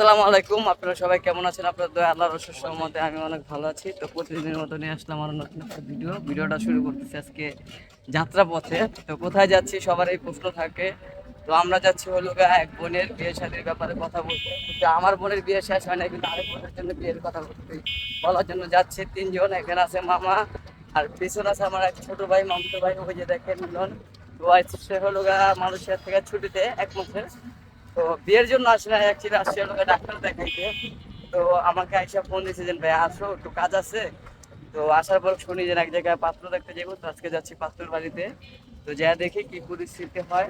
আসসালামু আলাইকুম, আপনারা সবাই কেমন আছেন? আপনার দয়া, আল্লাহর রসের সহমতে আমি অনেক ভালো আছি। তো প্রতিদিনের মতো নিয়ে আসলাম আমার নতুন একটা ভিডিও ভিডিওটা শুরু করতেছি আজকে যাত্রা পথে তো কোথায় যাচ্ছি সবার এই প্রশ্ন থাকে। তো আমরা যাচ্ছি হলো এক বোনের বিয়ে শাদীর ব্যাপারে কথা বলতে। কিন্তু আমার বোনের বিয়ে শেষ হয় না কিন্তু আরেক বোনের জন্য বিয়ের কথা বলতে বলার জন্য যাচ্ছে, তিনজন, এখানে আছে মামা আর পিছনে আছে আমার এক ছোট ভাই, মামতো ভাই, ওই যে দেখেন মিলন। তো সে হলো গা মানুষের থেকে ছুটিতে এক মাসের তো বিয়ের জন্য আসলে অ্যাকচুয়ালি আসছে লোকে ডাক্তার দেখাইতে। তো আমাকে আইসা ফোন দিয়েছে যে ভাই আসো একটু কাজ আছে। তো আসার পর শুনি যে এক জায়গায় পাত্র দেখতে যাব তো আজকে যাচ্ছি পাত্রের বাড়িতে। তো যা দেখি কি পরিস্থিতি হয়।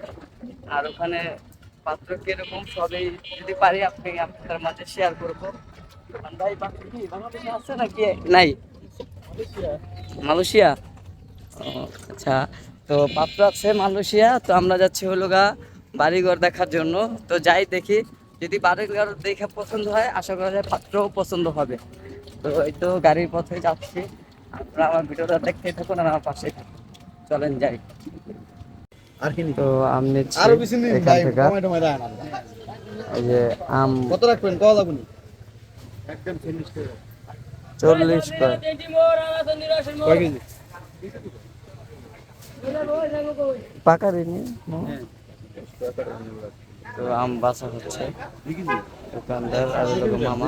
আর ওখানে পাত্র কীরকম সবই যদি পারি আপনি আপনার মাঝে শেয়ার করব। ভাই পাত্র কি বাংলাদেশে আছে নাকি? নাই। মালয়েশিয়া? ও, আচ্ছা। তো পাত্র আছে মালয়েশিয়া তো আমরা যাচ্ছি হলো গা বাড়িঘর দেখার জন্য। তো যাই দেখি যদি বাড়িঘর দেখে পছন্দ হয় আশা করা যায় পাত্রও পছন্দ হবে। তো এই তো গাড়ির পথে যাচ্ছি। আপনারা আমার ভিডিওটা দেখতে থাকুন আর আমার পাশে চলেন যাই। আর কি তো আম নিচ্ছি আরও বেশি নিন এখান থেকে। এই যে আম। কত রাখবেন? কত একদম ফিনিশ করে চল্লিশ পাকা তো আম বাসা হচ্ছে। দোকানদার আর লোক মামা।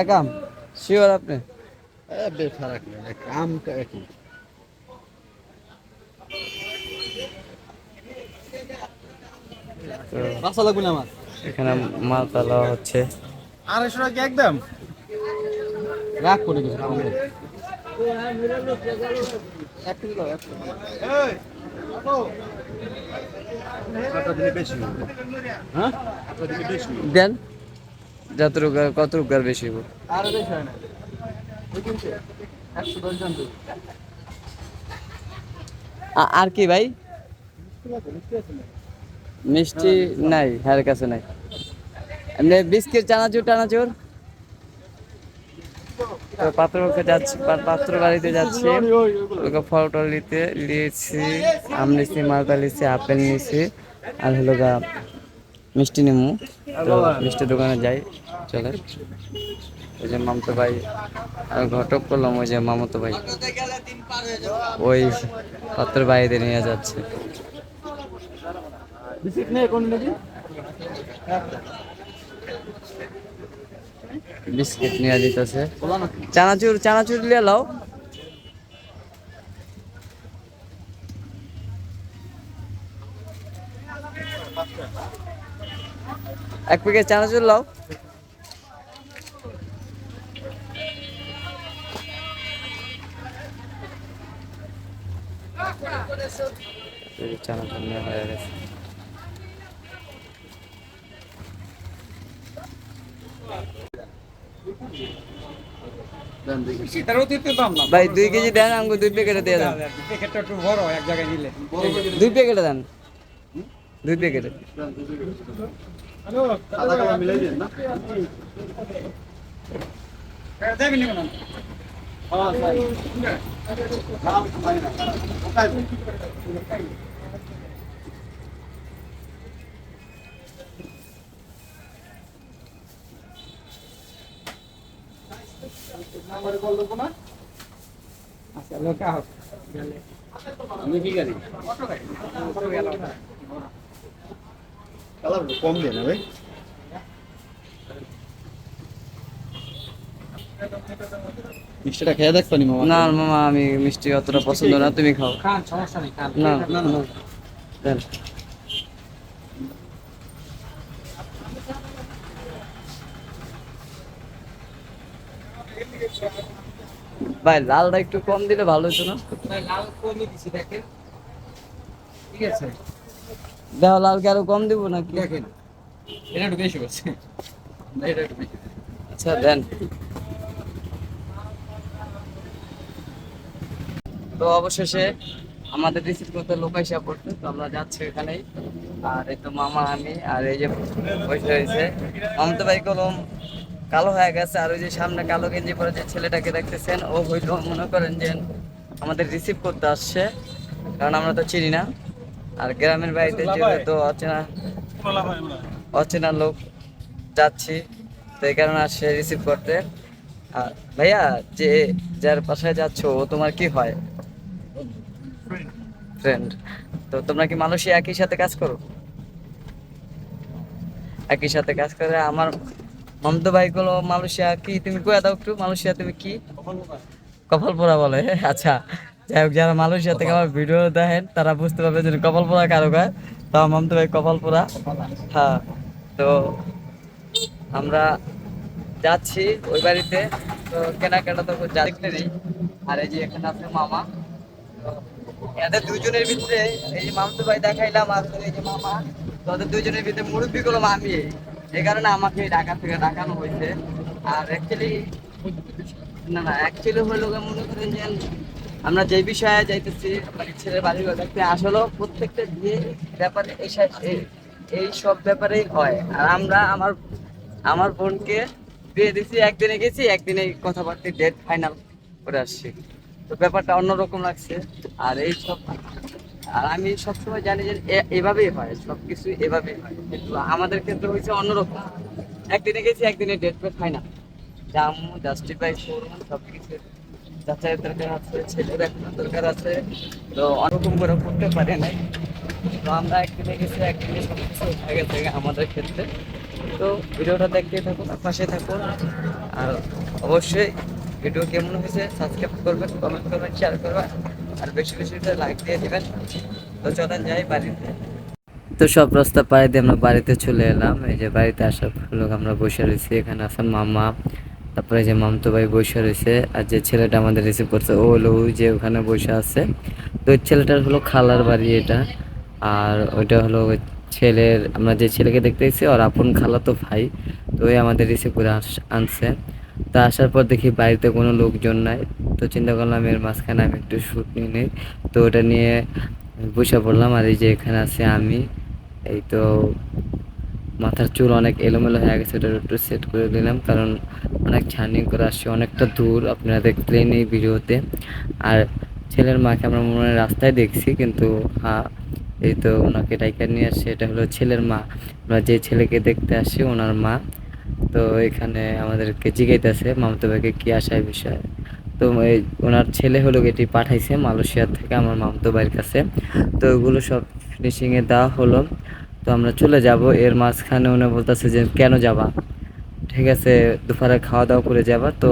এক আম শিওর আপনি? এ বে আমটা একই তো বাসা লাগবে না আমার এখানে মাল তালা হচ্ছে। আড়াইশো টাকা একদম? রাখ করে। দিন। এক কেজি আটা দিলে বেশি হবে। বেশি হয় না। আর কি ভাই? মিষ্টি নাই হ্যার কাছে নাই। এমনি বিস্কিট চানাচুর টানাচুর? তো পাত্রকে যাচ্ছি পাত্র বাড়িতে যাচ্ছি। ওকে ফল টল নিতে নিয়েছি, আম নিচ্ছি মালটা নিচ্ছি আপেল নিচ্ছি আর হলো গা মিষ্টি নিমু। তো মিষ্টির দোকানে যাই, চলে। ওই যে মামতো ভাই, আর ঘটক করলাম ওই যে মামতো ভাই। ওই পাত্র বাইরে নিয়ে যাচ্ছে। কোন বিস্কিট নিয়ে দিতেছে। চানাচুর চানাচুর লিয়ে লাও এক প্যাকেট চানাচুর লাও চানাচুর নেওয়া হয়ে গেছে। দাম না ভাই দুই কেজি দেন আমাকে দুই প্যাকেটে দিয়ে দেন। প্যাকেটটা একটু বড় এক জায়গায় নিলে। দুই প্যাকেটে দেন। দুই প্যাকেটে। আধা কালা মিলাই দিন না দেবেন নি কোন আচ্ছা লোকা হোক আমি কি গাড়ি কালার কম দেন ভাই। মিষ্টিটা খেয়ে দেখবানি মামা। না মামা আমি মিষ্টি অতটা পছন্দ না। তুমি খাও। খান সমস্যা নেই খান। না না না ভাই লালটা একটু কম দিলে ভালো হতো না? লাল কমই দিছি দেখেন। ঠিক আছে? দেওয়া লালকে আরও কম দিব নাকি? দেখেন। এটা একটু বেশি না, এটা একটু বেশি। আচ্ছা দেন। তো অবশেষে আমাদের রিসিভ করতে লোক এসে পড়ছে তো আমরা যাচ্ছি এখানেই। আর এই তো মামা আমি আর এই যে বসে রয়েছে। মমতা ভাই কলম কালো হয়ে গেছে আর ওই যে সামনে কালো গেঞ্জি পরে যে ছেলেটাকে দেখতেছেন ও হইল মনে করেন যে আমাদের রিসিভ করতে আসছে কারণ আমরা তো চিনি না। আর গ্রামের বাড়িতে যেহেতু অচেনা অচেনা লোক যাচ্ছি তো এই কারণে আসছে রিসিভ করতে। আর ভাইয়া যে যার বাসায় যাচ্ছ ও তোমার কি হয়? ফ্রেন্ড তো তোমরা কি মালয়েশিয়া একই সাথে কাজ করো? একই সাথে কাজ করে আমার মমতো ভাইগুলো মালয়েশিয়া কি? তুমি কয়ে দাও একটু, মালয়েশিয়া তুমি কি? কপালপোড়া বলে আচ্ছা। যাই হোক, যারা মালয়েশিয়া থেকে আমার ভিডিও দেখেন, তারা বুঝতে পারবে যে কপালপোড়া কারও গায়ে তো মমতো ভাই কপালপোড়া। হ্যাঁ তো আমরা যাচ্ছি ওই বাড়িতে। তো কেনাকাটা তো দেখতে নেই আর এই যে এখানে আছে মামা। এদের দুজনের ভিতরে এই যে মামতো ভাই দেখাইলাম, আর এই যে মামা, তো ওদের দুজনের ভিতরে মুরব্বী গুলো আমি। এই কারণে আমাকে ঢাকা থেকে ডাকানো হয়েছে। আর অ্যাকচুয়ালি না না অ্যাকচুয়ালি হলো মনে করেন যে আমরা যে বিষয়ে যাইতেছি মানে ছেলের বাড়ি দেখতে আসলে প্রত্যেকটা বিয়ে ব্যাপারে এই- এই সব ব্যাপারেই হয়। আর আমরা আমার আমার বোনকে বিয়ে দিছি, একদিনে গেছি, একদিনে কথাবার্তা ডেট ফাইনাল করে আসছি। তো ব্যাপারটা অন্যরকম লাগছে। আর এই সব আর আমি সবসময় জানি যে এভাবেই হয় সব কিছু এভাবেই হয়। কিন্তু আমাদের ক্ষেত্রে হয়েছে অন্যরকম। একদিনে গেছি, একদিনে ডেট পেট হয় না। জামু জাস্টিফাই করুন সব কিছু যাচাইয়ের দরকার আছে, ছেলের একটা দরকার আছে। তো অন্যরকম করে করতে পারে নাই। তো আমরা একদিনে গেছি, একদিনে সব কিছু হয়ে গেছে আমাদের ক্ষেত্রে। তো ভিডিওটা দেখতে থাকুন, পাশে থাকুন। আর অবশ্যই ভিডিও কেমন হয়েছে সাবস্ক্রাইব করবেন কমেন্ট করবেন শেয়ার করবেন। আর বেশি বেশি লাইক দিয়ে দিবেন। তো চলেন যাই বাড়িতে। তো সব রাস্তা পাড়ি দিয়ে আমরা বাড়িতে চলে এলাম। এই যে বাড়িতে আসার লোক আমরা বসে রয়েছি। এখানে আছে মামা, তারপরে যে মামতো ভাই বসে রয়েছে। আর যে ছেলেটা আমাদের রিসিভ করছে, ও হলো যে ওখানে বসে আছে। তো ওই ছেলেটার হলো খালার বাড়ি এটা। আর ওইটা হলো ছেলের, আমরা যে ছেলেকে দেখতে এসেছি, ওর আপন খালা তো ভাই। তো ওই আমাদের রিসিভ করে আনছে। তা আসার পর দেখি বাড়িতে কোনো লোকজন নাই। তো চিন্তা করলাম এর মাঝখানে আমি একটু শ্যুট নিয়ে নিই। তো ওটা নিয়ে বসে পড়লাম আর এই যে এখানে আছে আমি। এই তো মাথার চুল অনেক এলোমেলো হয়ে গেছে ওটা একটু সেট করে দিলাম। কারণ অনেক ছার্নিং করে আসছে, অনেকটা দূর আপনারা দেখলেন এই ভিডিওতে। আর ছেলের মাকে আমরা মনে হয় রাস্তায় দেখছি, কিন্তু হ্যাঁ এই তো ওনাকে ডাইকার নিয়ে আসছে, এটা হলো ছেলের মা। আমরা যে ছেলেকে দেখতে আসি ওনার মা। তো এখানে আমাদেরকে জিগাইতেছে, মামতো ভাইকে কি আসায় বিষয়? তো ওনার ছেলে হলো এটি পাঠাইছে মালয়েশিয়া থেকে আমার মামতো ভাইয়ের কাছে। তো ওগুলো সব ফিনিশিংয়ে দেওয়া হলো। তো আমরা চলে যাব, এর মাঝখানে উনি বলতেছে যে কেন যাবা? ঠিক আছে, দুপুরে খাওয়া দাওয়া করে যাবা। তো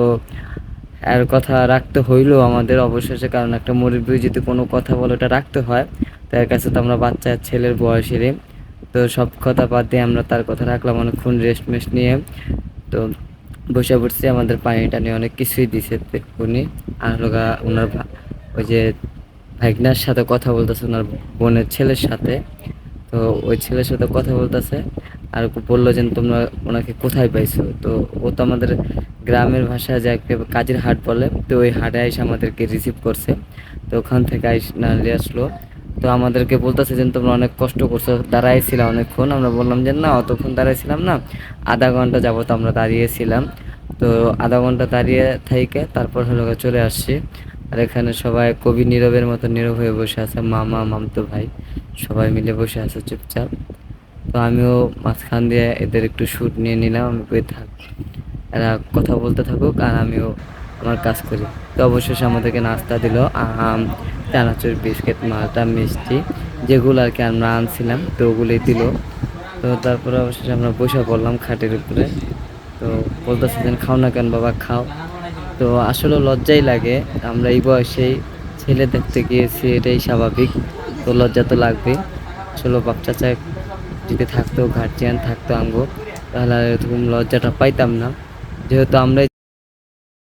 এর কথা রাখতে হইল আমাদের অবশেষে, কারণ একটা মুরব্বী যদি কোনো কথা বলে ওটা রাখতে হয়, তার কাছে তো আমরা বাচ্চা ছেলের বয়সেরই। তো সব কথা বাদ দিয়ে আমরা তার কথা রাখলাম অনেকক্ষণ রেস্ট মেস্ট নিয়ে। তো বসে পড়ছি, আমাদের পানি টানি অনেক কিছুই দিছে উনি। আর লগা ওনার ওই যে ভাইগনার সাথে কথা বলতেছে ওনার বোনের ছেলের সাথে। তো ওই ছেলের সাথে কথা বলতেছে, আর বলল যে তোমরা ওনাকে কোথায় পাইছো? তো ও তো আমাদের গ্রামের ভাষায় যে কাজের হাট বলে, তো ওই হাটে এসে আমাদেরকে রিসিভ করছে। তো ওখান থেকে আইস না আসলো। তো আমাদেরকে বলতেছে যে, তোমরা অনেক কষ্ট করছ দাঁড়াইছিলাম অনেকক্ষণ। আমরা বললাম যে, না, অতক্ষণ দাঁড়াইছিলাম না, আধা ঘণ্টা যাবত আমরা দাঁড়িয়েছিলাম। তো আধা ঘণ্টা দাঁড়িয়ে থেকে তারপর হলো চলে আসছি। আর এখানে সবাই কবি নীরবের মতো নীরব হয়ে বসে আছে মামা মামতো ভাই। সবাই মিলে বসে আছে চুপচাপ। তো আমিও মাঝখান দিয়ে এদের একটু শ্যুট নিয়ে নিলাম, আমি কই থাক, এরা কথা বলতে থাকুক আর আমিও আমার কাজ করি। তো অবশেষে আমাদেরকে নাস্তা দিল চানাচুর, বিস্কিট, মালটা, মিষ্টি, যেগুলো আর কি আমরা আনছিলাম, তো ওগুলোই দিল। তো তারপরে অবশেষে আমরা বসে পড়লাম খাটের উপরে। তো বলতেছে যে খাও না কেন বাবা, খাও। তো আসলে লজ্জাই লাগে, আমরা এই বয়সেই ছেলে দেখতে গিয়েছি, এটাই স্বাভাবিক। তো লজ্জা তো লাগবে আসলে বাপ চাচা যদি থাকতো গার্জিয়ান থাকতো আঙ্গো তাহলে এরকম লজ্জাটা পাইতাম না। যেহেতু আমরাই